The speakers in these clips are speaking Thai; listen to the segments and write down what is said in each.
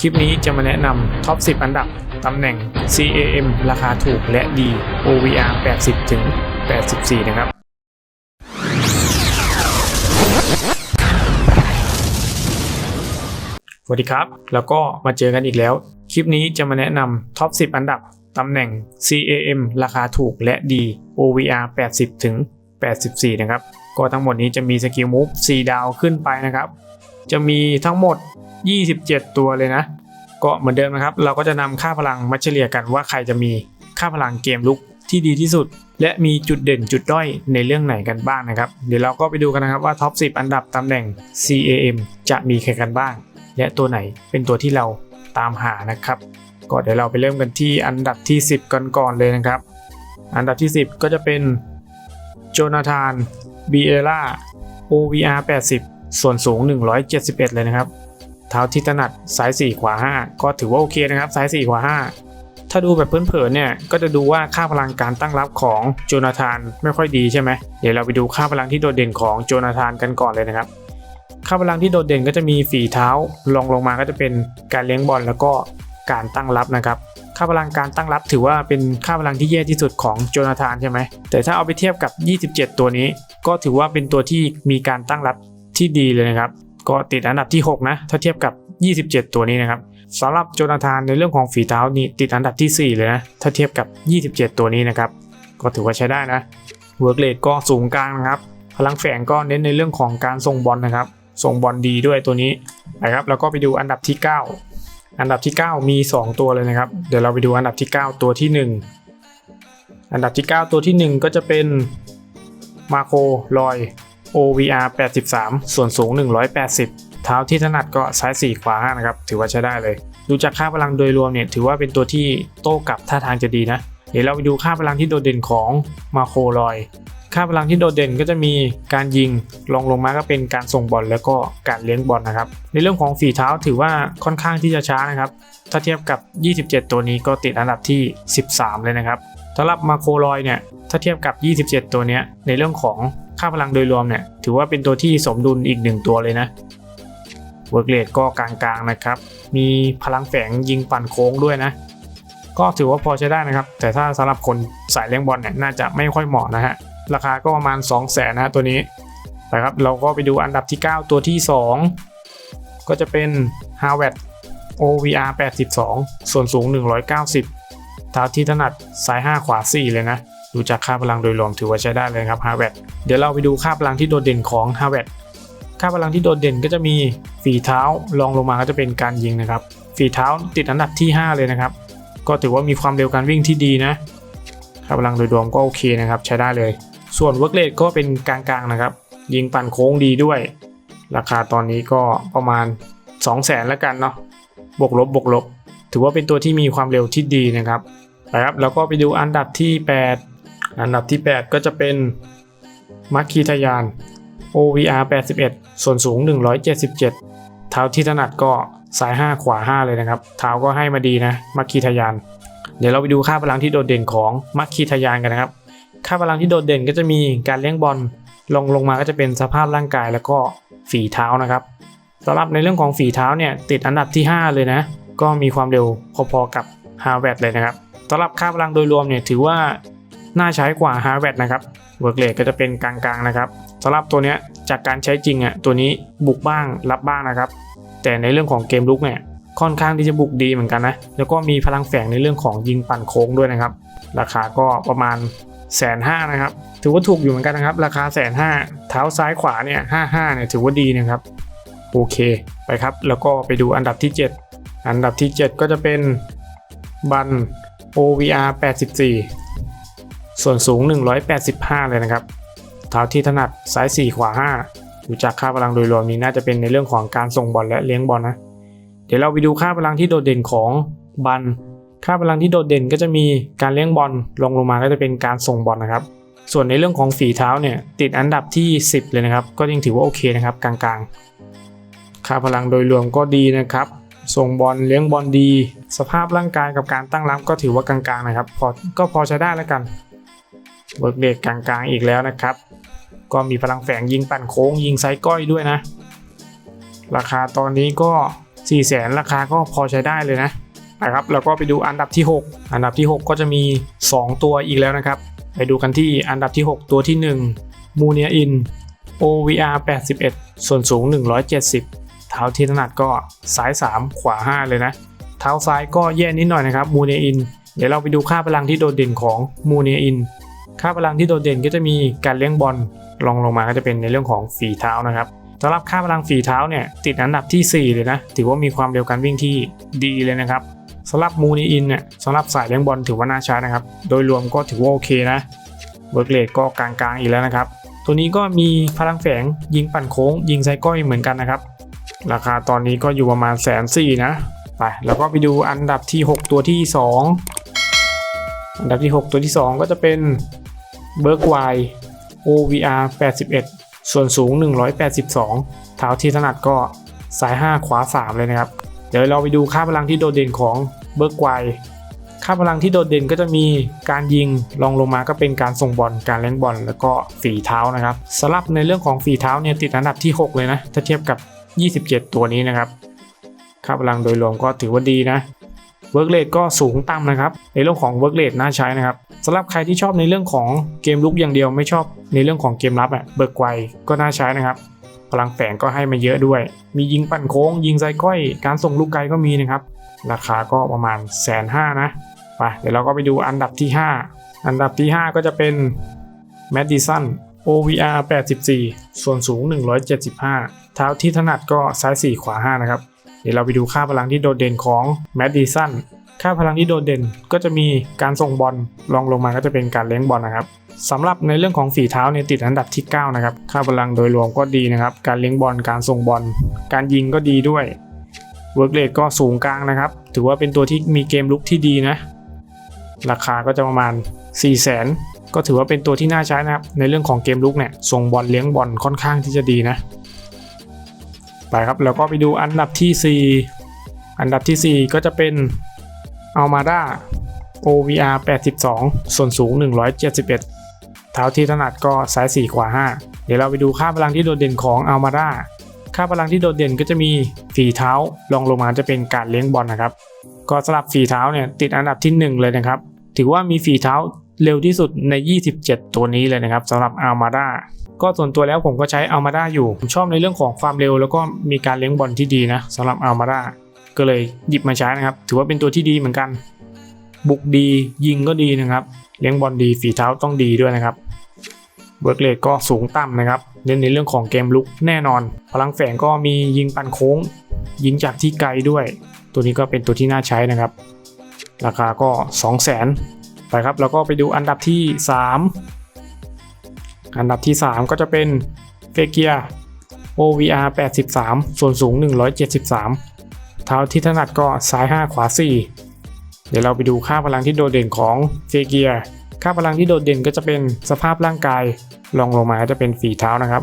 คลิปนี้จะมาแนะนำท็อป 10 อันดับ ตำแหน่ง CAM ราคาถูกและดี OVR 80 ถึง 84 นะครับ สวัสดีครับ แล้วก็มาเจอกันอีกแล้ว คลิปนี้จะมาแนะนำท็อป 10 อันดับ ตำแหน่ง CAM ราคาถูกและดี OVR 80 ถึง 84 นะครับ ก็ทั้งหมดนี้จะมีสกิลมูฟ4ดาวขึ้นไปนะครับ จะมีทั้งหมด 27 ตัวเลยนะ ก็เหมือนเดิมนะครับ เราก็จะนำค่าพลังมาเฉลี่ยกันว่าใครจะมีค่าพลังเกมลุกที่ดีที่สุด และมีจุดเด่นจุดด้อยในเรื่องไหนกันบ้างนะครับ เดี๋ยวเราก็ไปดูกันนะครับว่าท็อป 10 อันดับตำแหน่ง CAM จะมีใครกันบ้าง และตัวไหนเป็นตัวที่เราตามหานะครับก็เดี๋ยวเราไปเริ่มกันที่อันดับที่ 10 กันก่อนเลยนะครับ อันดับที่ 10 ก็จะเป็นโจนาธานบีเอล่า OVR 80 ส่วนสูง 171 เลยนะครับ เท้าที่ถนัดซ้าย4ขวา 5 ก็ถือว่าโอเคนะครับซ้าย4ขวา 5 ถ้าดูแบบเผินๆเนี่ยก็จะดูว่าค่าพลังการตั้งรับของโจนาธานไม่ค่อยดีใช่ไหมเดี๋ยวเราไปดูค่าพลังที่โดดเด่นของโจนาธานกันก่อนเลยนะครับ ค่าพลังที่โดดเด่นก็จะมีฝีเท้าลงลงมาก็จะเป็นการเลี้ยงบอลแล้วก็การตั้งรับนะครับค่าพลังการตั้งรับถือว่าเป็นค่าพลังที่แย่ที่สุดของโจนาธานใช่ไหมแต่ถ้าเอาไปเทียบกับ 27 ตัวนี้ ก็ถือว่าเป็นตัวที่มีการตั้งรับ ที่ดีเลยนะครับ ก็ติดอันดับที่ 6 นะ ถ้าเทียบกับ 27 ตัวนี้นะครับสำหรับโจนาธานในเรื่องของฝีเท้านี่ติดอันดับที่ 4 เลยนะ ถ้าเทียบกับ 27 ตัวนี้นะครับ ก็ถือว่าใช้ได้นะเวิร์กเลทก็สูงกลางนะครับ พลังแฝงก็เน้นในเรื่องของการส่งบอลนะครับ ส่งบอลดีด้วยตัวนี้นะครับ แล้วก็ไปดูอันดับที่ 9 อันดับที่ 9 มี 2 ตัวเลยนะครับ เดี๋ยวเราไปดูอันดับที่ 9 ตัวที่ 1 อันดับที่ 9 ตัวที่ 1 ก็จะเป็นมาโคลอย OVR 83 ส่วนสูง 180 เท้าที่ถนัดก็ซ้าย 4 ขวา5นะครับ ถือว่าใช้ได้เลย ดูจากค่าพลังโดยรวมเนี่ย ถือว่าเป็นตัวที่โต้กลับท่าทางจะดีนะ เดี๋ยวเราไปดูค่าพลังที่โดดเด่นของมาโคลอย ค่าพลังที่โดดเด่นก็จะมีการยิงลงลงมาก็เป็นการส่งบอลแล้วก็การเลี้ยงบอลนะครับ ในเรื่องของฝีเท้าถือว่าค่อนข้างที่จะช้านะครับ ถ้าเทียบกับ 27 ตัวนี้ก็ติดอันดับที่ 13 เลยนะครับสำหรับมาโครอยเนี่ย ถ้าเทียบกับ 27 ตัวเนี้ยในเรื่องของ ค่าพลังโดยรวมเนี่ยถือว่าเป็นตัวที่สมดุลอีกหนึ่งตัวเลยนะเวิร์กเลดก็กลางๆนะครับ มีพลังแฝงยิงปั่นโค้งด้วยนะ ก็ถือว่าพอใช้ได้นะครับ แต่ถ้าสำหรับคนสายเลี้ยงบอลเนี่ยน่าจะไม่ค่อยเหมาะนะฮะ ราคาก็ประมาณ 2 0 0แสนนะฮะตัวนี้ไปครับเราก็ไปดูอันดับที่ 9 ตัวที่ 2 ก็จะเป็น h a r v a r d OVR 82 ส่วนสูง 190 เท้าที่ถนัดซ้าย 5 ขวา 4 เลยนะ ดูจากค่าพลังโดยรวมถือว่าใช้ได้เลยครับ h a r v a r d เดี๋ยวเราไปดูค่าพลังที่โดดเด่นของ h a r v a r d ค่าพลังที่โดดเด่นก็จะมีฝีเท้ารองลงมาก็จะเป็นการยิงนะครับ ฝีเท้าติดอันดับที่ 5 เลยนะครับ ก็ถือว่ามีความเร็วการวิ่งที่ดีนะค่าพลังโดยรวมก็โอเคนะครับใช้ได้เลย ส่วนเวิร์กเลทก็เป็นกลางๆนะครับ ยิงปั่นโค้งดีด้วย ราคาตอนนี้ก็ประมาณ 2 0 0แสนแล้วกันเนาะบวกลบบวกลบ ถือว่าเป็นตัวที่มีความเร็วที่ดีนะครับไปครับแล้วก็ไปดูอันดับที่ 8 อันดับที่ 8 ก็จะเป็นมัคคีทยาน OVR 81 ส่วนสูง 177 เท้าที่ถนัดก็ซ้าย 5 ขวา 5 เลยนะครับ เท้าก็ให้มาดีนะ มัคคีทยาน เดี๋ยวเราไปดูค่าพลังที่โดดเด่นของมัคคีทยานกันนะครับ ค่าพลังที่โดดเด่นก็จะมีการเลี้ยงบอล ลงลงมาก็จะเป็นสภาพร่างกายแล้วก็ฝีเท้านะครับสำหรับในเรื่องของฝีเท้าเนี่ยติดอันดับที่ 5 เลยนะ ก็มีความเร็วพอๆกับ h a r v a r d เลยนะครับสำหรับค่าพลังโดยรวมเนี่ยถือว่า น่าใช้กว่า h a r v a r d นะครับเวิร์กเลก็จะเป็นกลางๆนะครับสำหรับตัวเนี้ยจากการใช้จริงอะตัวนี้บุกบ้างรับบ้างนะครับ แต่ในเรื่องของเกมลุกเนี่ยค่อนข้างที่จะบุกดีเหมือนกันนะแล้วก็มีพลังแฝงในเรื่องของยิงปั่นโค้งด้วยนะครับ ราคาก็ประมาณแสนห้านะครับ ถือว่าถูกอยู่เหมือนกันนะครับ ราคาแสนห้าเท้าซ้ายขวาเนี่ยห้าห้าเนี่ยถือว่าดีนะครับโอเคไปครับ แล้วก็ไปดูอันดับที่ 7 อันดับที่ 7 ก็จะเป็นบัน OVR 84 ส่วนสูง 185 เลยนะครับ เท้าที่ถนัดซ้าย 4 ขวา 5 ดูจากค่าพลังโดยรวมนี้น่าจะเป็นในเรื่องของการส่งบอลและเลี้ยงบอลนะ เดี๋ยวเราไปดูค่าพลังที่โดดเด่นของบัน ค่าพลังที่โดดเด่นก็จะมีการเลี้ยงบอลลงลงมาก็จะเป็นการส่งบอลนะครับ ส่วนในเรื่องของฝีเท้าเนี่ยติดอันดับที่ 10 เลยนะครับ ก็ยังถือว่าโอเคนะครับกลางๆ ค่าพลังโดยรวมก็ดีนะครับส่งบอลเลี้ยงบอลดี สภาพร่างกายกับการตั้งรับก็ถือว่ากลางๆนะครับพอก็พอใช้ได้แล้วกัน เบิร์กเดกกลางๆอีกแล้วนะครับ ก็มีพลังแฝงยิงปั่นโค้งยิงไซก้อยด้วยนะ ราคาตอนนี้ก็4 0 0แสนราคาก็พอใช้ได้เลยนะนะครับแล้วก็ไปดูอันดับที่ 6 อันดับที่ 6 ก็จะมี 2 ตัวอีกแล้วนะครับ ไปดูกันที่อันดับที่ 6 ตัวที่1 m u n i a In OVR 81 ส่วนสูง 170 เท้าที่ถนัดก็ซ้าย 3 ขวา 5 เลยนะ เท้าซ้ายก็แย่นิดหน่อยนะครับ m u n i a In เดี๋ยวเราไปดูค่าพลังที่โดดเด่นของ m u n i a In ค่าพลังที่โดดเด่นก็จะมีการเลี้ยงบอลลองลงมาก็จะเป็นในเรื่องของฝีเท้านะครับสำหรับค่าพลังฝีเท้าเนี่ยติดอันดับที่ 4 เลยนะ ถือว่ามีความเร็วการวิ่งที่ดีเลยนะครับสำหรับมูนีอินเนี่ยสำหรับสายเลี้ยงบอลถือว่าน่าใช้นะครับ โดยรวมก็ถือว่าโอเคนะเวิร์กเลดก็กลางๆอีกแล้วนะครับ ตัวนี้ก็มีพลังแฝงยิงปั่นโค้ง ยิงไซก้อยเหมือนกันนะครับ ราคาตอนนี้ก็อยู่ประมาณแสนสี่นะไปแล้วก็ไปดูอันดับที่ 6 ตัวที่ 2 อันดับที่ 6 ตัวที่ 2 ก็จะเป็น เบิร์กไว OVR 81 ส่วนสูง 182 เท้าที่ถนัดก็ซ้าย 5 ขวา 3 เลยนะครับ เดี๋ยวเราไปดูค่าพลังที่โดดเด่นของเบิร์กไวค่าพลังที่โดดเด่นก็จะมีการยิงลองลงมาก็เป็นการส่งบอลการเล่นบอลแล้วก็ฝีเท้านะครับสำหรับในเรื่องของฝีเท้าเนี่ยติดอันดับที่ 6 เลยนะถ้าเทียบกับ 27 ตัวนี้นะครับค่าพลังโดยรวมก็ถือว่าดีนะ เวิร์กเลทก็สูงต่ำนะครับ ในเรื่องของเวิร์กเลทน่าใช้นะครับสำหรับใครที่ชอบในเรื่องของเกมลุกอย่างเดียวไม่ชอบในเรื่องของเกมรับอะเบิร์กไวก็น่าใช้นะครับ พลังแฝงก็ให้มาเยอะด้วย มียิงปั่นโค้ง ยิงไซก้อยการส่งลูกไกลก็มีนะครับ ราคาก็ประมาณแสนห้านะไปเดี๋ยวเราก็ไปดูอันดับที่ 5 อันดับที่ 5 ก็จะเป็น Madison OVR 84 ส่วนสูง 175 เท้าที่ถนัดก็ซ้าย 4 ขวา 5 นะครับ เดี๋ยวเราไปดูค่าพลังที่โดดเด่นของ Madison ค่าพลังที่โดดเด่นก็จะมีการส่งบอลลองลงมาก็จะเป็นการเลี้ยงบอลนะครับสำหรับในเรื่องของฝีเท้าเนี่ยติดอันดับที่ 9 นะครับ ค่าพลังโดยรวมก็ดีนะครับ การเลี้ยงบอล การส่งบอล การยิงก็ดีด้วย เวิร์กเลทก็สูงกลางนะครับ ถือว่าเป็นตัวที่มีเกมลุกที่ดีนะ ราคาก็จะประมาณ 4 0 0 0 0 0 ก็ถือว่าเป็นตัวที่น่าใช้นะครับ ในเรื่องของเกมลุกเนี่ย ส่งบอลเลี้ยงบอลค่อนข้างที่จะดีนะ ไปครับแล้วก็ไปดูอันดับที่ 4 อันดับที่ 4 ก็จะเป็น Almada OVR 82 ส่วนสูง 171 เท้าที่ถนัดก็ซ้าย 4 ขวา 5 เดี๋ยวเราไปดูค่าพลังที่โดดเด่นของ Almada ค่าพลังที่โดดเด่นก็จะมีฝีเท้าลองลงมาจะเป็นการเลี้ยงบอลนะครับ ก็สำหรับฝีเท้าเนี่ยติดอันดับที่ 1 เลยนะครับ ถือว่ามีฝีเท้าเร็วที่สุดใน 27 ตัวนี้เลยนะครับสำหรับ Almada ก็ส่วนตัวแล้วผมก็ใช้ Almada อยู่ผมชอบในเรื่องของความเร็ว แล้วก็มีการเลี้ยงบอลที่ดีนะสำหรับ Almada ก็เลยหยิบมาใช้นะครับ ถือว่าเป็นตัวที่ดีเหมือนกัน บุกดียิงก็ดีนะครับ เลี้ยงบอลดีฝีเท้าต้องดีด้วยนะครับเบิร์กเลดก็สูงต่ำนะครับเน้นในเรื่องของเกมลุกแน่นอน พลังแฝงก็มียิงปันโค้ง ยิงจากที่ไกลด้วย ตัวนี้ก็เป็นตัวที่น่าใช้นะครับ ราคาก็ 2 0 0 0 0 0ไปครับแล้วก็ไปดูอันดับที่ 3 อันดับที่ 3 ก็จะเป็นเฟเกีย OVR 83 ส่วนสูง 173 เท้าที่ถนัดก็ซ้าย 5 ขวา 4 เดี๋ยวเราไปดูค่าพลังที่โดดเด่นของเฟเกีย ค่าพลังที่โดดเด่นก็จะเป็นสภาพร่างกายลองลงมาจะเป็นฝีเท้านะครับ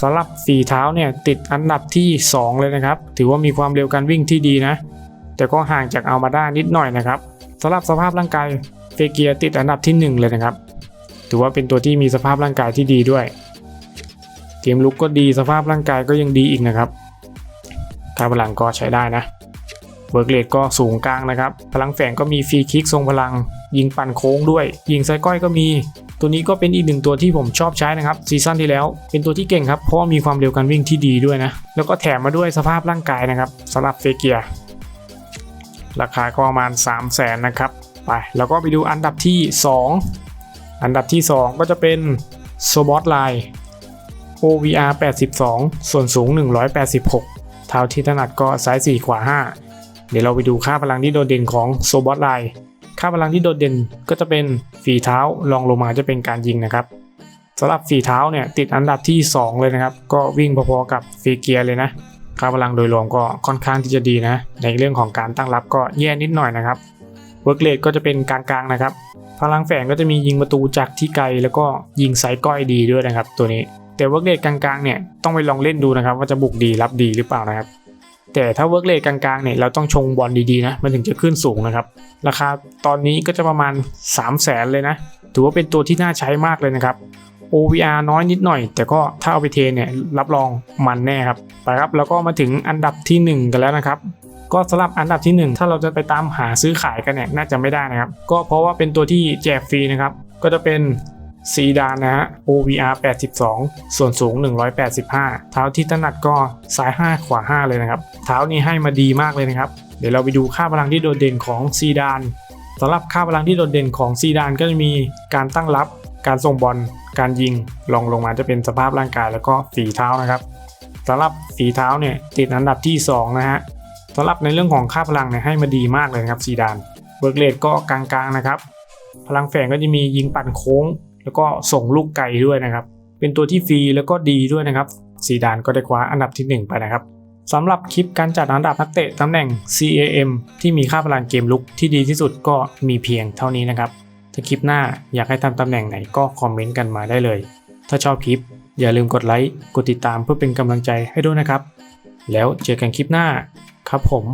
สำหรับฝีเท้าเนี่ยติดอันดับที่ 2 เลยนะครับ ถือว่ามีความเร็วการวิ่งที่ดีนะ แต่ก็ห่างจากอัลมาด้านิดหน่อยนะครับสำหรับสภาพร่างกายเฟเกียติดอันดับที่ 1 เลยนะครับ ถือว่าเป็นตัวที่มีสภาพร่างกายที่ดีด้วย เกมลุกก็ดีสภาพร่างกายก็ยังดีอีกนะครับค่าพลังก็ใช้ได้นะเบิร์กเลดก็สูงกลางนะครับ พลังแฝงก็มีฟรีคิกทรงพลัง ยิงปั่นโค้งด้วย ยิงไซก้อยก็มี ตัวนี้ก็เป็นอีกหนึ่งตัวที่ผมชอบใช้นะครับซีซั่นที่แล้ว เป็นตัวที่เก่งครับ เพราะว่ามีความเร็วการวิ่งที่ดีด้วยนะ แล้วก็แถมมาด้วยสภาพร่างกายนะครับสำหรับเฟเกียราคาก็ประมาณ 3 0 0แสนนะครับไปแล้วก็ไปดูอันดับที่ 2 อันดับที่ 2 ก็จะเป็นโซบอตไลน์ OVR 82 ส่วนสูง 186 เท้าที่ถนัดก็ซ้าย 4 ขวา 5 เดี๋ยวเราไปดูค่าพลังที่โดดเด่นของโซบอตไลน์ค่าพลังที่โดดเด่นก็จะเป็นฝีเท้าลองลงมาจะเป็นการยิงนะครับสำหรับฝีเท้าเนี่ยติดอันดับที่ 2 เลยนะครับ ก็วิ่งพอๆกับฟีเกียเลยนะค่าพลังโดยรวมก็ค่อนข้างที่จะดีนะ ในเรื่องของการตั้งรับก็แย่นิดหน่อยนะครับ เวิร์กเลดก็จะเป็นกลางๆนะครับ พลังแฝงก็จะมียิงประตูจากที่ไกล แล้วก็ยิงไซก้อยดีด้วยนะครับ ตัวนี้ แต่เวิร์กเลดกลางๆเนี่ยต้องไปลองเล่นดูนะครับ ว่าจะบุกดีรับดีหรือเปล่านะครับ แต่ถ้าเวิร์กเลทกลางๆเนี่ยเราต้องชงบอลดีๆนะมันถึงจะขึ้นสูงนะครับ ราคาตอนนี้ก็จะประมาณ 3 0 0แสนเลยนะ ถือว่าเป็นตัวที่น่าใช้มากเลยนะครับ OVR น้อยนิดหน่อย แต่ก็ถ้าเอาไปเทนเนี่ยรับรองมันแน่ครับไปครับแล้วก็มาถึงอันดับทีหนึ่1 กันแล้วนะครับ ก็สำหรับอันดับที่ 1 ถ้าเราจะไปตามหาซื้อขายกันเนี่ยน่าจะไม่ได้นะครับ ก็เพราะว่าเป็นตัวที่แจกฟรีนะครับ ก็จะเป็นซีดานนะฮะ OVR 82 ส่วนสูง 185 เท้าที่ถนัดก็ซ้าย 5 ขวา 5 เลยนะครับ เท้านี้ให้มาดีมากเลยนะครับ เดี๋ยวเราไปดูค่าพลังที่โดดเด่นของซีดานสำหรับค่าพลังที่โดดเด่นของซีดานก็จะมีการตั้งรับ การส่งบอล การยิงลองลงมาจะเป็นสภาพร่างกายแล้วก็ฝีเท้านะครับสำหรับฝีเท้าเนี่ยติดอันดับที่ 2 นะฮะ สำหรับในเรื่องของค่าพลังเนี่ยให้มาดีมากเลยนะครับซีดานเบิร์กเลดก็กลางๆนะครับ พลังแฝงก็จะมียิงปั่นโค้ง แล้วก็ส่งลูกไกลด้วยนะครับ เป็นตัวที่ฟรีแล้วก็ดีด้วยนะครับซีดานก็ได้คว้าอันดับที่ 1 ไปนะครับสำหรับคลิปการจัดอันดับนักเตะตำแหน่ง CAM ที่มีค่าพลังเกมลุกที่ดีที่สุดก็มีเพียงเท่านี้นะครับ ถ้าคลิปหน้าอยากให้ทำตำแหน่งไหนก็คอมเมนต์กันมาได้เลย ถ้าชอบคลิป อย่าลืมกดไลค์ กดติดตามเพื่อเป็นกำลังใจให้ด้วยนะครับ แล้วเจอกันคลิปหน้า ครับผม